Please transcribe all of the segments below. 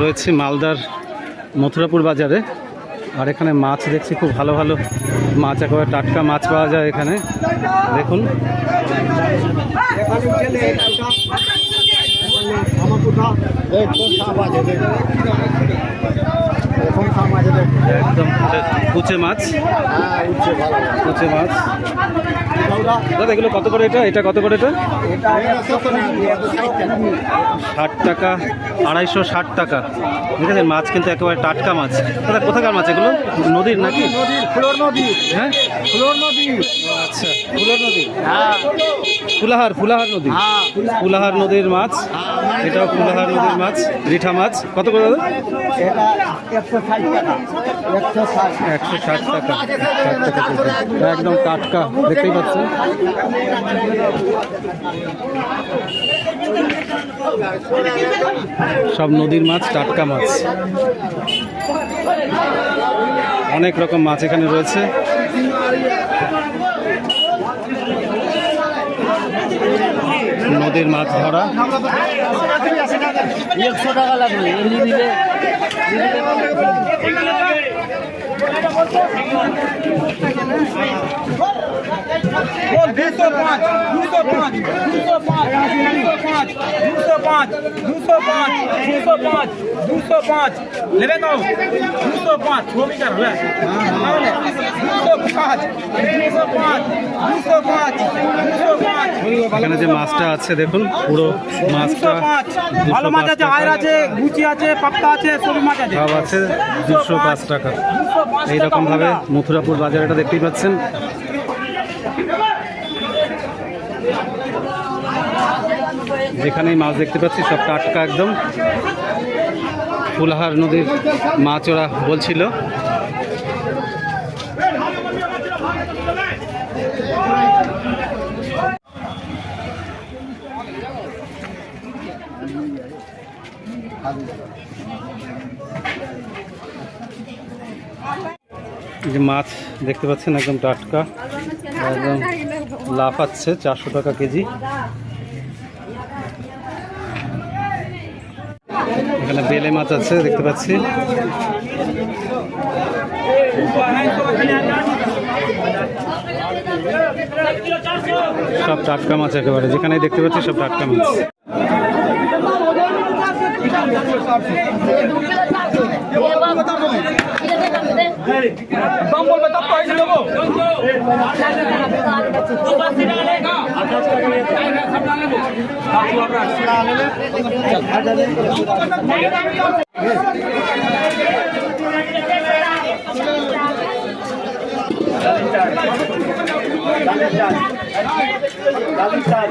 রয়েছে মালদার মথুরাপুর বাজারে। আর এখানে মাছ দেখছি খুব ভালো ভালো মাছ একেবারে টাটকা মাছ পাওয়া যায় এখানে। দেখুন। একদম কুচে মাছ। কুচে মাছ। দাদা এগুলো কত করে এটা? এটা কত করে এটা? ষাট টাকা আড়াইশো ষাট টাকা। ঠিক আছে মাছ কিন্তু একেবারে টাটকা মাছ। দাদা কোথাকার মাছ এগুলো? নদীর নাকি? হ্যাঁ? ফুলোর নদী। আচ্ছা। ফুলার নদী। হ্যাঁ। ফুলাহার ফুলাহার নদী। হ্যাঁ। ফুলাহার নদীর মাছ। এটাও ফুলাহার নদীর মাছ রিঠা মাছ। কত করে দাদা? একশো ষাট টাকা। একশো ষাট। একদম টাটকা দেখতেই পাচ্ছেন। সব নদীর মাছ টাটকা মাছ। অনেক রকম মাছ এখানে রয়েছে। নদীর মাছ ধরা। একশো টাকা লাগবে এমনি দিলে এখানে যে মাছটা আছে দেখুন পুরো মাছটা ভালো মাছ আছে আয়ের আছে গুচি আছে পাপ্তা আছে সব মাছ আছে সব আছে দুশো পাঁচ টাকা এইরকমভাবে মথুরাপুর বাজার এটা দেখতেই পাচ্ছেন যেখানেই মাছ দেখতে পাচ্ছি, সব টাটকা একদম। ফুলহার নদীর মাছ ওরা বলছিল। যে মাছ দেখতে পাচ্ছেন, একদম টাটকা। একদম লাফাচ্ছে, চারশো টাকা কেজি। এখানে বেলে মাছ আছে, দেখতে পাচ্ছি। সব টাটকা মাছ একেবারে যেখানে দেখতে পাচ্ছি সব টাটকা মাছ। দাম বলবে তার পয়সা দেবো চাল চাল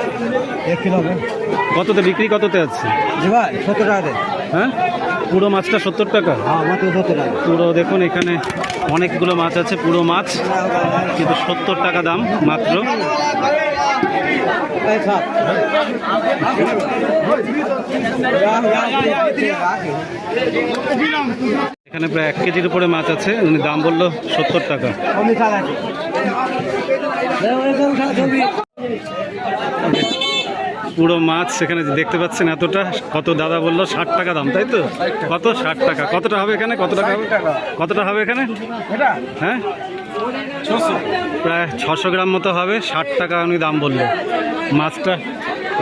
এক কিলো হবে। কততে বিক্রি কততে আছে? জি ভাই সত্তর হ্যাঁ? পুরো মাছটা সত্তর টাকা? হ্যাঁ সত্তর টাকা। পুরো দেখুন এখানে অনেকগুলো মাছ আছে পুরো মাছ। কিন্তু সত্তর টাকা দাম মাত্র। এখানে প্রায় এক কেজির উপরে মাছ আছে উনি দাম বলল সত্তর টাকা। পুরো মাছ সেখানে দেখতে পাচ্ছেন এতটা, কত দাদা বলল ষাট টাকা দাম, তাই তো? কত? ষাট টাকা। কতটা হবে এখানে? কতটা হবে? কতটা হবে এখানে? হ্যাঁ? প্রায় ছশো গ্রাম মতো হবে, ষাট টাকা উনি দাম বলল। মাছটা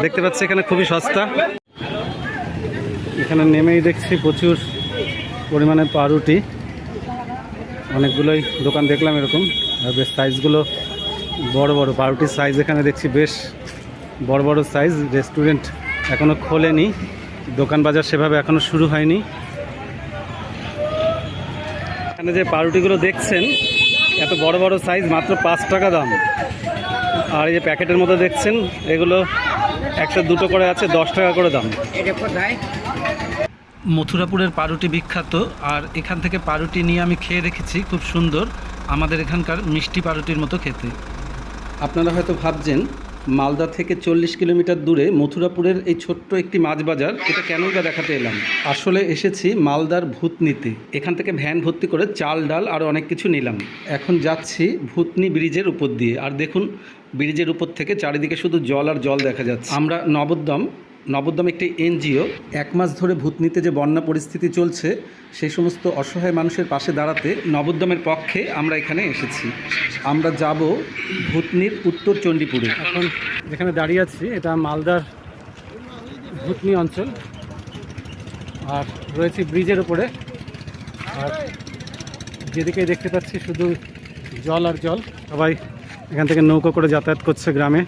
দেখতে পাচ্ছি এখানে খুবই সস্তা। এখানে নেমেই দেখছি প্রচুর পরিমাণে পাউরুটি। অনেকগুলোই দোকান দেখলাম এরকম। আর বেশ সাইজগুলো বড় বড়, পাউরুটির সাইজ এখানে দেখছি বেশ বড় বড় সাইজ রেস্টুরেন্ট এখনও খোলেনি। দোকান বাজার সেভাবে এখনও শুরু হয়নি। এখানে যে পাউরুটিগুলো দেখছেন এত বড় বড় সাইজ মাত্র পাঁচ টাকা দাম। আর এই যে প্যাকেটের মতো দেখছেন এগুলো একশো দুটো করে আছে দশ টাকা করে দাম। এটা মথুরাপুরের পাউরুটি বিখ্যাত আর এখান থেকে পাউরুটি নিয়ে আমি খেয়ে দেখেছি খুব সুন্দর। আমাদের এখানকার মিষ্টি পাউরুটির মতো খেতে। আপনারা হয়তো ভাবছেন মালদা থেকে চল্লিশ কিলোমিটার দূরে মথুরাপুরের এই ছোট্ট একটি মাছ বাজার এটা কেনই বা দেখাতে এলাম? আসলে এসেছি মালদার ভূতনিতে। এখান থেকে ভ্যান ভর্তি করে চাল, ডাল আর অনেক কিছু নিলাম। এখন যাচ্ছি ভূতনি ব্রিজের উপর দিয়ে। আর দেখুন, ব্রিজের উপর থেকে চারিদিকে শুধু জল আর জল দেখা যাচ্ছে। আমরা নবদ্যম নবদ্যম একটি এনজিও, এক মাস ধরে ভূতনিতে যে বন্যা পরিস্থিতি চলছে সেই সমস্ত অসহায় মানুষের পাশে দাঁড়াতে নবদ্যমের পক্ষে আমরা এখানে এসেছি। আমরা যাব ভূতনির উত্তর চণ্ডীপুরে। এখন যেখানে দাঁড়িয়ে আছি, এটা মালদার ভূতনি অঞ্চল। আর রয়েছে ব্রিজের উপরে। আর যেদিকে দেখতে পাচ্ছি, শুধু জল আর জল। সবাই এখান থেকে নৌকো করে যাতায়াত করছে গ্রামে।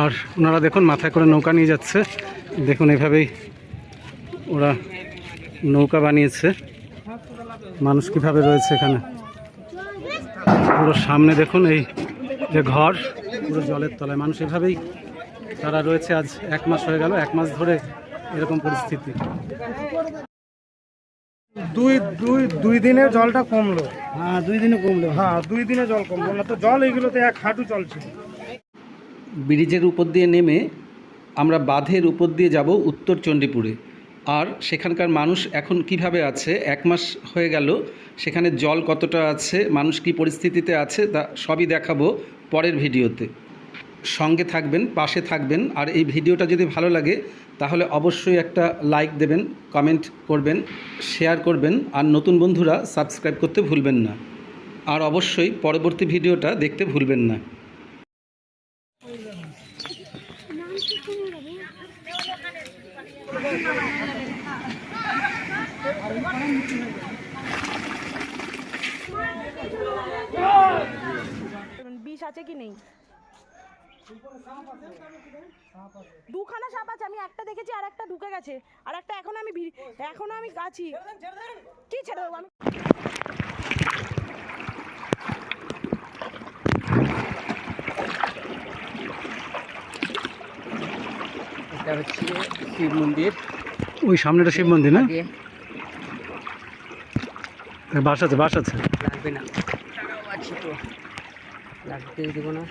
আর ওনারা দেখুন মাথায় করে নৌকা নিয়ে যাচ্ছে। দেখুন এভাবেই ওরা নৌকা বানিয়েছে। মানুষ কীভাবে রয়েছে এখানে? পুরো সামনে দেখুন এই যে ঘর পুরো জলের তলায়। মানুষ এভাবেই তারা রয়েছে। আজ এক মাস হয়ে গেল এক মাস ধরে এরকম পরিস্থিতি। দুই দুই দুই দিনে জলটা কমলো। হ্যাঁ দুই দিনে কমলো। হ্যাঁ দুই দিনে জল কমলো। না তো জল এইগুলোতে এক হাঁটু জল ছিল। ব্রিজের উপর দিয়ে নেমে আমরা বাঁধের উপর দিয়ে যাব উত্তর চণ্ডীপুরে। আর সেখানকার মানুষ এখন কীভাবে আছে? এক মাস হয়ে গেল। সেখানে জল কতটা আছে? মানুষ কি পরিস্থিতিতে আছে? তা সবই দেখাবো পরের ভিডিওতে। সঙ্গে থাকবেন, পাশে থাকবেন। আর এই ভিডিওটা যদি ভালো লাগে, তাহলে অবশ্যই একটা লাইক দেবেন, কমেন্ট করবেন, শেয়ার করবেন। আর নতুন বন্ধুরা সাবস্ক্রাইব করতে ভুলবেন না। আর অবশ্যই পরবর্তী ভিডিওটা দেখতে ভুলবেন না। আছে কি নেই? দুখানা সাপ আছে আমি একটা দেখেছি আর একটা ঢুকে গেছে। আর একটা এখন আমি এখনও আমি আছি। কি ছেড়ে দেবো? আমি এটা হচ্ছে শিব মন্দির। ওই সামনেটা শিব মন্দির না? বাস আছে বাস আছে। লাগবে না। আছে তো। লাগতে দেবো না